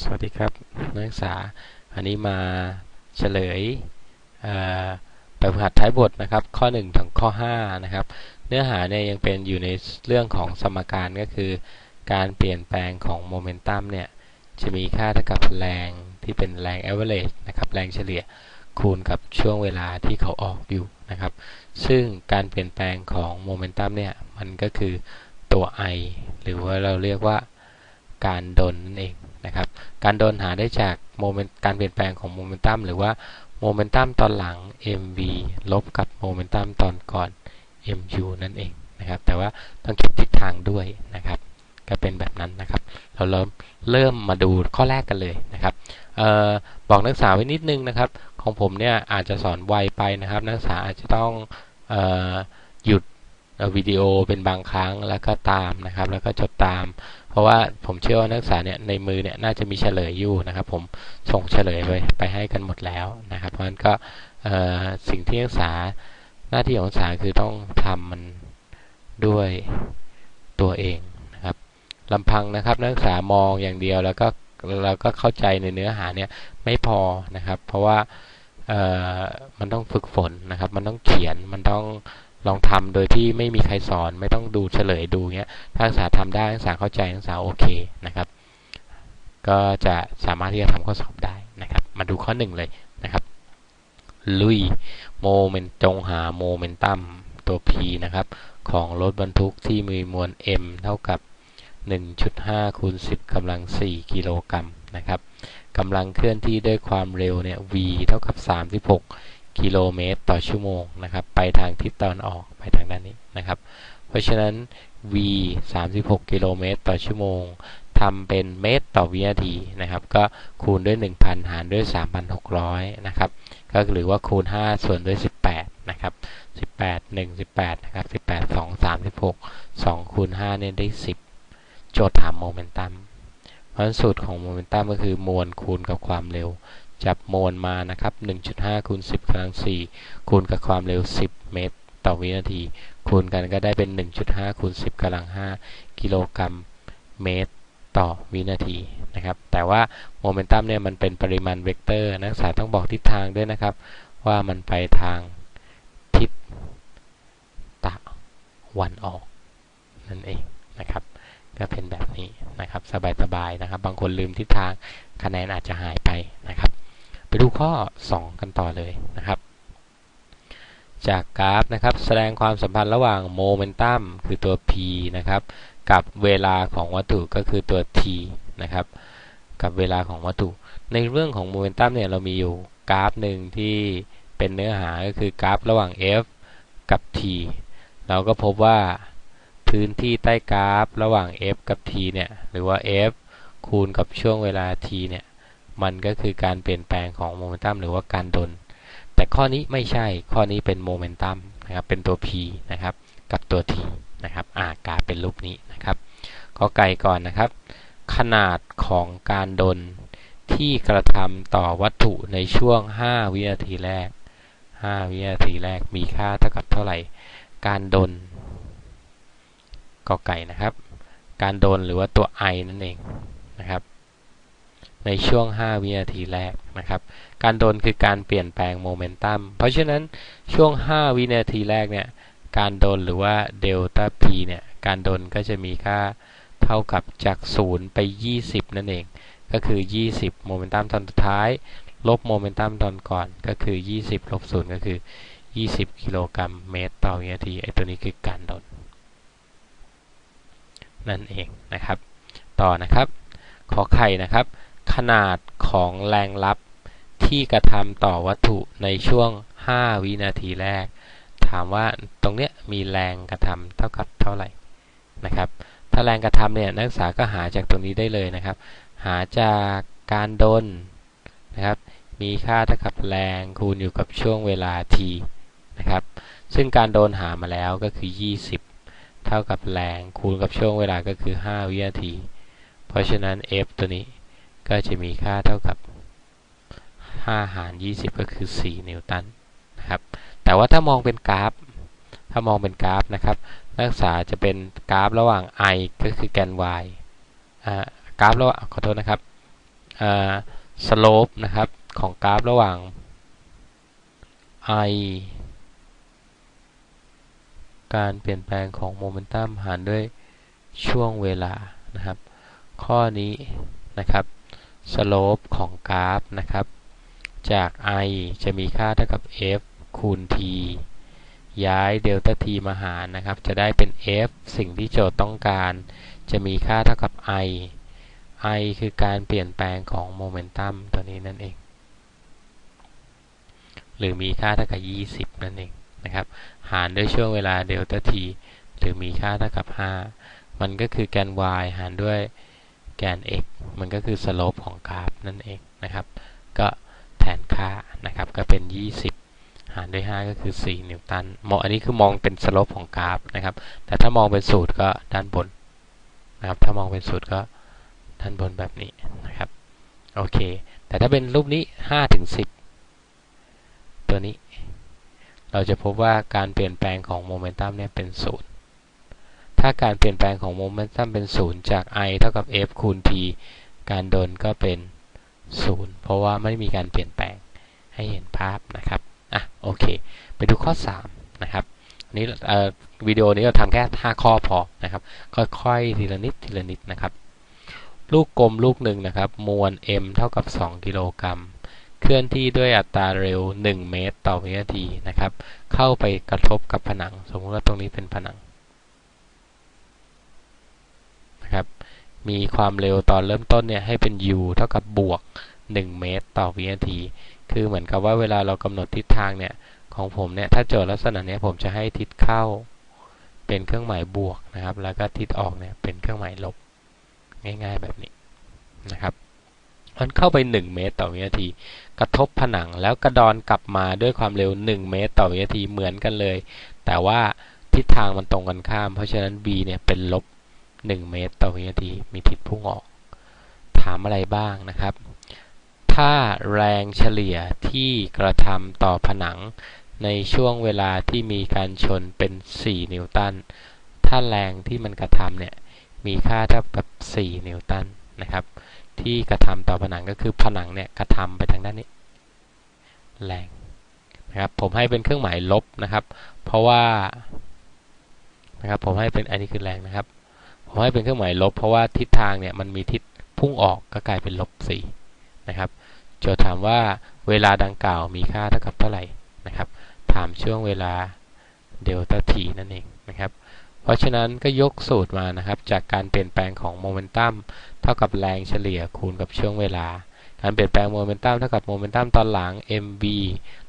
สวัสดีครับนักศึกษาอันนี้มาเฉลยแบบฝึกหัดท้ายบทนะครับ ข้อ 1 ถึงข้อ 5 นะครับ เนื้อหาเนี่ยยังเป็นอยู่ในเรื่องของสมการก็คือ การเปลี่ยนแปลงของโมเมนตัมเนี่ยจะมีค่าเท่ากับแรงที่เป็นแรง average นะครับแรงเฉลี่ยคูณกับช่วงเวลาที่เขาออกอยู่นะครับ ซึ่งการเปลี่ยนแปลงของโมเมนตัมเนี่ยมันก็คือตัว i หรือว่าเราเรียกว่าการดนนั่นเอง การโดนหาได้จากโมเมนต์การเปลี่ยนแปลงของโมเมนตัมหรือว่าโมเมนตัมตอนหลัง mv ลบกับโมเมนตัมตอนก่อน mu นั่นเองนะครับ แต่ว่าต้องคิดทิศทางด้วยนะครับ ก็เป็นแบบนั้นนะครับ เราเริ่มเริ่มมาดูข้อแรกกันเลยนะครับออบอกนักศึกษาไว้นิดนึงนะครับ ของผมเนี่ยอาจจะสอนไวไปนะครับ นักศึกษาอาจจะต้องออหยุดวิดีโอเป็นบางครั้งแล้วก็ตามนะครับ แล้วก็จดตาม ราะว่าผมเชื่อว่านักศึกษาเนี่ยในมือเนี่ยน่าจะมีเฉลยอยู่นะครับ ผมส่งเฉลยไปไปให้กันหมดแล้วนะครับ เพราะฉะนั้นก็สิ่งที่นักศึกษาหน้าที่ของนักศึกษาคือต้องทำมันด้วยตัวเองนะครับลำพังนะครับนักศึกษามองอย่างเดียวแล้วก็แล้วก็เข้าใจในเนื้อหาเนี่ยไม่พอนะครับ เพราะว่ามันต้องฝึกฝนนะครับ มันต้องเขียนมันต้อง ลองทำโดยที่ไม่มีใครสอนไม่ต้องดูเฉลยดูเงี้ยถ้านักศึกษาทำได้นักศึกษาเข้าใจนักศึกษาโอเคนะครับ ก็จะสามารถที่จะทำข้อสอบได้นะครับ มาดูข้อหนึ่งเลยนะครับ ลุยโมเมนต์จงหาโมเมนตัมตัว p นะครับ ของรถบรรทุกที่มีมวล m เท่ากับ 1.5คูณ10กำลัง 4 กิโลกรัมนะครับกำลังเคลื่อนที่ด้วยความเร็วเนี่ย v เท่ากับ 36 กิโลเมตรต่อชั่วโมงนะครับ ไปทางทิศตะวันออกไปทางด้านนี้นะครับ เพราะฉะนั้น v 36 กิโลเมตรต่อชั่วโมงทำเป็นเมตรต่อวินาทีนะครับ ก็คูณด้วย 1,000 หารด้วย 3,600 นะครับ ก็หรือว่าคูณ 5 ส่วนด้วย 18 นะครับ 18 1 18 นะครับ 18 2 36 2 คูณ 5 เนี่ยได้ 10 โจทย์ถามโมเมนตัม เพราะสูตรของโมเมนตัมก็คือมวลคูณกับความเร็ว จับโมลมานะครับ 1.5คูณ10กำลัง4คูณกับความเร็ว 10 เมตร ต่อวินาที คูณกันก็ได้เป็น 1.5คูณ10กำลัง5กิโลกรัมเมตรต่อวินาทีนะครับ แต่ว่าโมเมนตัมเนี่ยมันเป็นปริมาณเวกเตอร์นักศึกษาต้องบอกทิศทางด้วยนะครับ ว่ามันไปทางทิศตะวันออก นั่นเองนะครับ ก็เป็นแบบนี้นะครับ สบายๆนะครับ บางคนลืมทิศทางคะแนนอาจจะหายไปนะครับ ดูข้อ 2 กันต่อเลยนะครับ จากกราฟนะครับ แสดงความสัมพันธ์ระหว่างโมเมนตัมคือตัว p นะครับ กับเวลาของวัตถุก็คือตัว t นะครับ กับเวลาของวัตถุ ในเรื่องของโมเมนตัมเนี่ยเรามีอยู่กราฟหนึ่งที่เป็นเนื้อหาก็คือกราฟระหว่าง f กับ t เราก็พบว่าพื้นที่ใต้กราฟระหว่าง f กับ t เนี่ย หรือว่า f คูณกับช่วงเวลา t เนี่ย มันก็คือการเปลี่ยนแปลงของโมเมนตัมหรือว่าการดน แต่ข้อนี้ไม่ใช่ข้อนี้เป็นโมเมนตัมนะครับเป็นตัว p นะครับกับตัว t นะครับอากาเป็นรูปนี้นะครับข้อไก่ก่อนนะครับ ขนาดของการดนที่กระทำต่อวัตถุในช่วง 5 วินาทีแรก 5 วินาทีแรกมีค่าเท่ากับเท่าไหร่ การดนกอไก่นะครับ การดนหรือว่าตัว i นั่นเองนะครับ ในช่วง 5 วินาทีแรกนะครับ การโดนคือการเปลี่ยนแปลงโมเมนตัม เพราะฉะนั้นช่วง 5 วินาทีแรกเนี่ย การโดนหรือว่าเดลต้า p เนี่ย การโดนก็จะมีค่าเท่ากับจาก 0 ไป 20 นั่นเอง ก็คือ 20 โมเมนตัมตอนสุดท้าย ลบโมเมนตัมตอนก่อน ก็คือ 20 ลบ 0 ก็คือ 20 กิโลกรัมเมตรต่อวินาที ไอ้ตัวนี้คือการโดน นั่นเองนะครับ ต่อนะครับ ขอไข่นะครับ ขนาดของแรงลับที่กระทำต่อวัตถุในช่วง 5 วินาทีแรก ถามว่าตรงเนี้ยมีแรงกระทำเท่ากับเท่าไหร่นะครับ ถ้าแรงกระทำเนี่ยนักศึกษาก็หาจากตรงนี้ได้เลยนะครับ หาจากการดนนะครับ มีค่าเท่ากับแรงคูณอยู่กับช่วงเวลา t นะครับ ซึ่งการโดนหามาแล้วก็คือ 20 เท่ากับแรงคูณกับช่วงเวลาก็คือ 5 วินาที เพราะฉะนั้น f ตัวนี้ ก็จะมีค่าเท่ากับ 5 หาร 20 ก็คือ 4 นิวตันนะครับ แต่ว่าถ้ามองเป็นกราฟ ถ้ามองเป็นกราฟนะครับ นักศึกษาจะเป็นกราฟระหว่าง i ก็คือแกน y กราฟระหว่างขอโทษนะครับสโลปนะครับของกราฟระหว่าง i การเปลี่ยนแปลงของโมเมนตัมหารด้วยช่วงเวลานะครับ ข้อนี้นะครับ สโลปของกราฟนะครับ จาก i จะมีค่าเท่ากับ f คูณ t ย้ายเดลต้า t มาหารนะครับ จะได้เป็น f สิ่งที่โจทย์ต้องการ จะมีค่าเท่ากับ i i คือการเปลี่ยนแปลงของโมเมนตัมตัวนี้นั่นเอง หรือมีค่าเท่ากับ 20 นั่นเองนะครับ หารด้วยช่วงเวลาเดลต้า t หรือมีค่าเท่ากับ 5 มันก็คือแกน y หารด้วย แกน x มันก็คือสโลปของกราฟนั่นเองนะครับ ก็แทนค่านะครับก็เป็น 20 หารด้วย 5 ก็คือ 4 นิวตันมองอันนี้คือมองเป็นสโลปของกราฟนะครับ แต่ถ้ามองเป็นสูตรก็ด้านบนนะครับ ถ้ามองเป็นสูตรก็ด้านบนแบบนี้นะครับ โอเค แต่ถ้าเป็นรูปนี้ 5 ถึง 10 ตัวนี้ เราจะพบว่าการเปลี่ยนแปลงของโมเมนตัมเนี่ยเป็นศูนย์ ถ้าการเปลี่ยนแปลงของโมเมนตัมเป็นศูนย์จาก i เท่ากับ f คูณ t การโดนก็เป็นศูนย์เพราะว่าไม่มีการเปลี่ยนแปลงให้เห็นภาพนะครับ อะ โอเค ไปดูข้อ 3 นะครับนี้วิดีโอนี้เราทำแค่ 5 ข้อพอนะครับ ค่อยๆ ทีละนิด ทีละนิดนะครับ ลูกกลมลูกหนึ่งนะครับ มวล m เท่ากับ 2 กิโลกรัม เคลื่อนที่ด้วยอัตราเร็ว 1 เมตร ต่อวินาทีนะครับ เข้าไปกระทบกับผนัง สมมติว่าตรงนี้เป็นผนัง นะครับ มีความเร็วตอนเริ่มต้นเนี่ยให้เป็น u เท่ากับบวก 1 เมตร ต่อวินาที คือเหมือนกับว่าเวลาเรากำหนดทิศทางเนี่ยของผมเนี่ยถ้าโจทย์ลักษณะนี้ผมจะให้ทิศเข้าเป็นเครื่องหมายบวกนะครับ แล้วก็ทิศออกเนี่ยเป็นเครื่องหมายลบ ง่ายๆแบบนี้นะครับมันเข้าไป 1 เมตร ต่อวินาที กระทบผนังแล้วกระดอนกลับมาด้วยความเร็ว 1 เมตร ต่อวินาทีเหมือนกันเลย แต่ว่าทิศทางมันตรงกันข้าม เพราะฉะนั้น b เนี่ยเป็นลบ 1 เมตรต่อวินาที มีทิศพุ่งออก ถามอะไรบ้างนะครับ ถ้าแรงเฉลี่ยที่กระทำต่อผนังในช่วงเวลาที่มีการชนเป็น 4 นิวตัน ถ้าแรงที่มันกระทำเนี่ย มีค่าเท่ากับ 4 นิวตันนะครับ ที่กระทำต่อผนังก็คือผนังเนี่ยกระทำไปทางด้านนี้ แรงนะครับ ผมให้เป็นเครื่องหมายลบนะครับ เพราะว่านะครับผมให้เป็นอันนี้คือแรงนะครับ ผมให้เป็นเครื่องหมายลบ เพราะว่าทิศทางเนี่ยมันมีทิศพุ่งออกก็กลายเป็นลบ4นะครับโจทย์ถามว่าเวลาดังกล่าวมีค่าเท่ากับเท่าไหร่นะครับ ถามช่วงเวลาเดลต้าทีนั่นเองนะครับ เพราะฉะนั้นก็ยกสูตรมานะครับ จากการเปลี่ยนแปลงของโมเมนตัมเท่ากับแรงเฉลี่ยคูณกับช่วงเวลา การเปลี่ยนแปลงโมเมนตัมเท่ากับโมเมนตัมตอนหลัง mv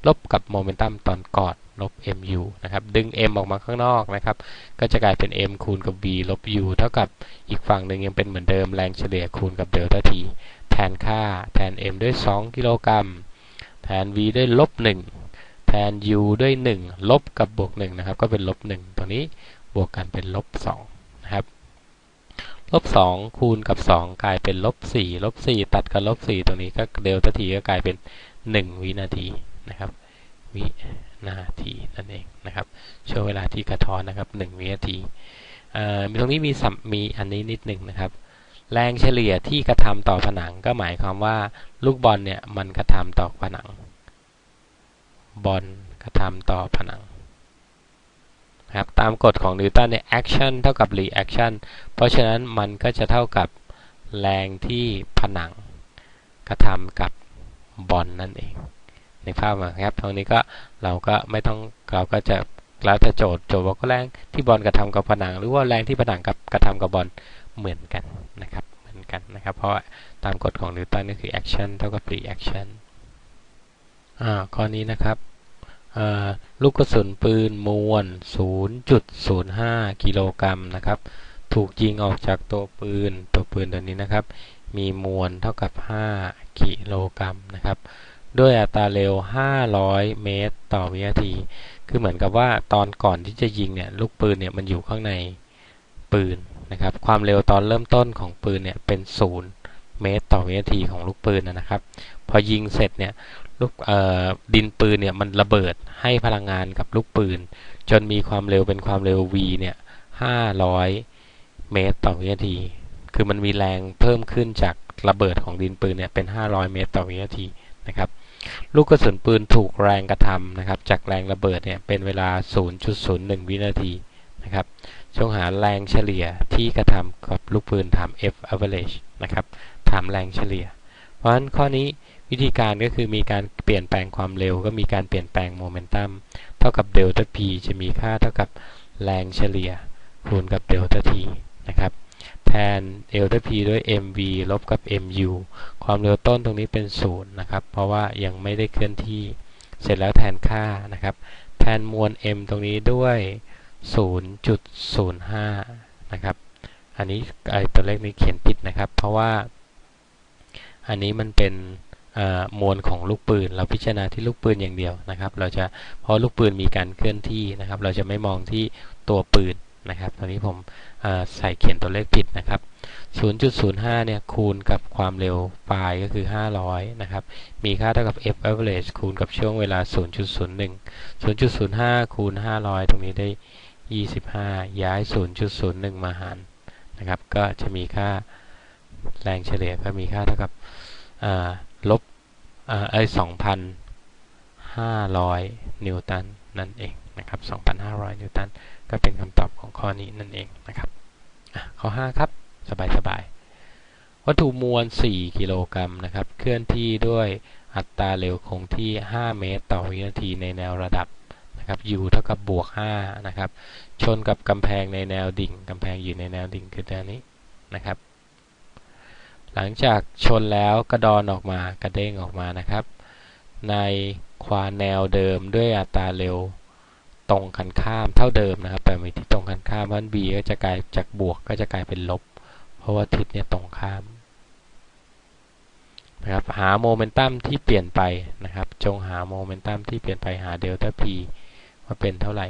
ลบกับโมเมนตัมตอนก่อน ลบ mu นะครับ ดึง m ออกมาข้างนอกนะครับ ก็จะกลายเป็น m คูณกับ v ลบ u เท่ากับอีกฝั่งหนึ่งยังเป็นเหมือนเดิมแรงเฉลี่ยคูณกับเดลต้า t แทนค่าแทน m ด้วย 2 กิโลกรัม แทน v ด้วยลบ 1 แทน u ด้วย 1 ลบกับบวก 1 นะครับ ก็เป็นลบ 1 ตรงนี้บวกกันเป็นลบ 2 นะครับลบ2คูณกับ 2 กลายเป็นลบ4ลบ4ตัดกับลบ4ตรงนี้ก็เดลต้าทีก็กลายเป็น 1 วินาทีนะครับวิ นาทีนั่นเองนะครับช่วงเวลาที่กระท้อนนะครับ1วินาทีมีตรงนี้มีมีอันนี้นิดหนึ่งนะครับ แรงเฉลี่ยที่กระทำต่อผนังก็หมายความว่าลูกบอลเนี่ยมันกระทำต่อผนัง บอลกระทำต่อผนังครับตามกฎของนิวตันเนี่ย action เท่ากับ reaction เพราะฉะนั้นมันก็จะเท่ากับแรงที่ผนังกระทำกับบอลนนั่นเอง ในภาพนะครับตรงนี้ก็เราก็ไม่ต้องเราก็จะแล้วแต่โจทย์โจทย์บอกก็แรงที่บอลกระทำกับผนัง หรือว่าแรงที่ผนังกับกระทำกับบอลเหมือนกันนะครับเหมือนกันนะครับ เพราะตามกฎของนิวตันก็คือ action เท่ากับ reaction อ่าข้อนี้นะครับลูกกระสุนปืนมวล 0.05 กิโลกรัมนะครับ ถูกยิงออกจากตัวปืน ตัวปืนตัวนี้นะครับ มีมวลเท่ากับ 5 กิโลกรัมนะครับ ด้วยอัตราเร็ว 500 เมตร ต่อวินาที คือเหมือนกับว่าตอนก่อนที่จะยิงเนี่ยลูกปืนเนี่ยมันอยู่ข้างในปืนนะครับ ความเร็วตอนเริ่มต้นของปืนเนี่ยเป็น 0 เมตร ต่อวินาทีของลูกปืนนะครับ พอยิงเสร็จเนี่ยลูกดินปืนเนี่ยมันระเบิดให้พลังงานกับลูกปืน จนมีความเร็วเป็นความเร็ว v เนี่ย 500 เมตร ต่อวินาที คือมันมีแรงเพิ่มขึ้นจากระเบิดของดินปืนเนี่ยเป็น 500 เมตร ต่อวินาทีนะครับ ลูกกระสุนปืนถูกแรงกระทำนะครับ จากแรงระเบิดเนี่ยเป็นเวลา 0.01 วินาทีนะครับจงหาแรงเฉลี่ยที่กระทำกับลูกปืนถาม F average นะครับถามแรงเฉลี่ย เพราะฉะนั้นข้อนี้วิธีการก็คือมีการเปลี่ยนแปลงความเร็ว ก็มีการเปลี่ยนแปลงโมเมนตัมเท่ากับเดลต้า p จะมีค่าเท่ากับแรงเฉลี่ยคูณกับเดลต้า t นะครับ แทนเดลต้า p ด้วย mv ลบกับ mu ความเร็วต้นตรงนี้เป็น0นะครับ เพราะว่ายังไม่ได้เคลื่อนที่ เสร็จแล้วแทนค่านะครับ แทนมวล m ตรงนี้ด้วย 0.05 นะครับ อันนี้ไอตัวเลขนี้เขียนผิดนะครับ เพราะว่า อันนี้มันเป็นมวลของลูกปืน เราพิจารณาที่ลูกปืนอย่างเดียวนะครับ เราจะเพราะลูกปืนมีการเคลื่อนที่นะครับ เราจะไม่มองที่ตัวปืน นะครับ ตอนนี้ผมใส่เขียนตัวเลขผิดนะครับ 0.05 เนี่ยคูณกับความเร็วปลายก็คือ 500 นะครับ มีค่าเท่ากับ f average คูณกับช่วงเวลา 0.01 0.05 คูณ 500 ตรงนี้ได้ 25 ย้าย 0.01 มาหารนะครับ ก็จะมีค่าแรงเฉลี่ยก็มีค่าเท่ากับลบไอ้2,500 นิวตันนั่นเอง นะครับ 2,500 นิวตัน ก็เป็นคำตอบของข้อนี้นั่นเองนะครับข้อ 5 ครับ สบายสบายวัตถุมวล 4 กิโลกรัมนะครับ เคลื่อนที่ด้วยอัตราเร็วคงที่ 5 เมตร ต่อวินาทีในแนวระดับนะครับ u เท่ากับบวก 5 นะครับ ชนกับกำแพงในแนวดิ่ง กำแพงอยู่ในแนวดิ่งคือแนวนี้นะครับ หลังจากชนแล้วกระดอนออกมากระเด้งออกมานะครับ ในควาแนวเดิมด้วยอัตราเร็ว ตรงกันข้ามเท่าเดิมนะครับ แต่มีที่ตรงกันข้ามเพราะ b ก็จะกลายจากบวกก็จะกลายเป็นลบ เพราะว่าทิศเนี่ยตรงข้ามนะครับหาโมเมนตัมที่เปลี่ยนไปนะครับ จงหาโมเมนตัมที่เปลี่ยนไปหาเดลต้า p ว่าเป็นเท่าไหร่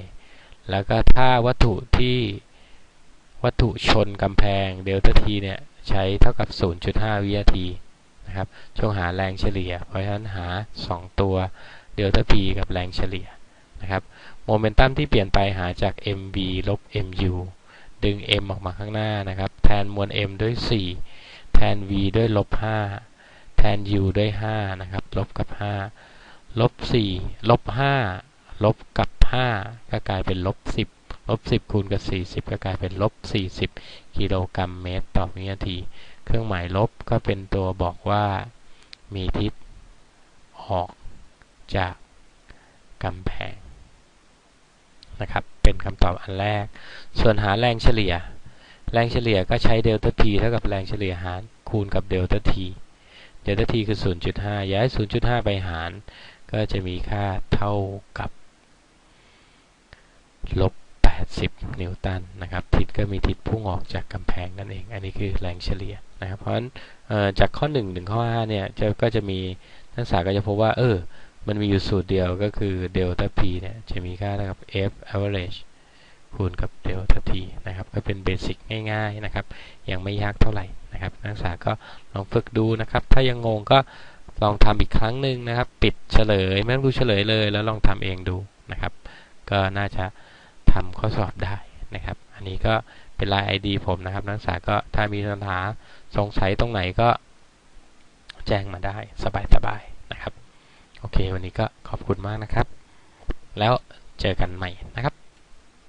แล้วก็ถ้าวัตถุที่วัตถุชนกำแพงเดลต้า t เนี่ยใช้เท่ากับ 0.5 วินาทีนะครับชงหาแรงเฉลี่ย เพราะฉะนั้นหา 2 ตัวเดลต้า p กับแรงเฉลี่ย นะครับโมเมนตัมที่เปลี่ยนไปหาจาก mv ลบ mu ดึง m ออกมาข้างหน้านะครับ แทนมวล m ด้วย 4 แทน v ด้วยลบ 5 แทน u ด้วย 5 นะครับ ลบกับ 5 ลบ 4 ลบ 5 ลบกับ 5 ก็กลายเป็นลบ 10 ลบ 10 คูณกับ 40 ก็กลายเป็นลบ 40 กิโลกรัมเมตรต่อวินาที เครื่องหมายลบก็เป็นตัวบอกว่ามีทิศออกจากกำแพง นะครับ เป็นคำตอบอันแรก ส่วนหาแรงเฉลี่ย แรงเฉลี่ยก็ใช้เดลต้าทีเท่ากับแรงเฉลี่ยหารคูณกับเดลต้าทีเดลต้าทีคือ 0.5 ย้าย 0.5 ไปหาร ก็จะมีค่าเท่ากับลบ 80 นิวตันนะครับ ทิศก็มีทิศพุ่งออกจากกำแพงนั่นเอง อันนี้คือแรงเฉลี่ยนะครับ เพราะฉะนั้นจากข้อ 1 ถึงข้อ5เนี่ยจะก็จะมีนักศึกษาก็จะพบว่า เออ มันมีอยู่สูตรเดียวก็คือเดลต้า p เนี่ย จะมีค่าเท่ากับ f average คูณกับเดลต้า t นะครับ ก็เป็นเบสิกง่ายๆนะครับ ยังไม่ยากเท่าไหร่นะครับ นักศึกษาก็ลองฝึกดูนะครับ ถ้ายังงงก็ลองทำอีกครั้งหนึ่งนะครับ ปิดเฉลย ไม่ต้องดูเฉลยเลย แล้วลองทำเองดูนะครับ ก็น่าจะทำข้อสอบได้นะครับ อันนี้ก็เป็นลาย ID ผมนะครับ นักศึกษาก็ถ้ามีปัญหาสงสัยตรงไหนก็แจ้งมาได้สบายๆ โอเค วันนี้ก็ขอบคุณมากนะครับ แล้วเจอกันใหม่นะครับ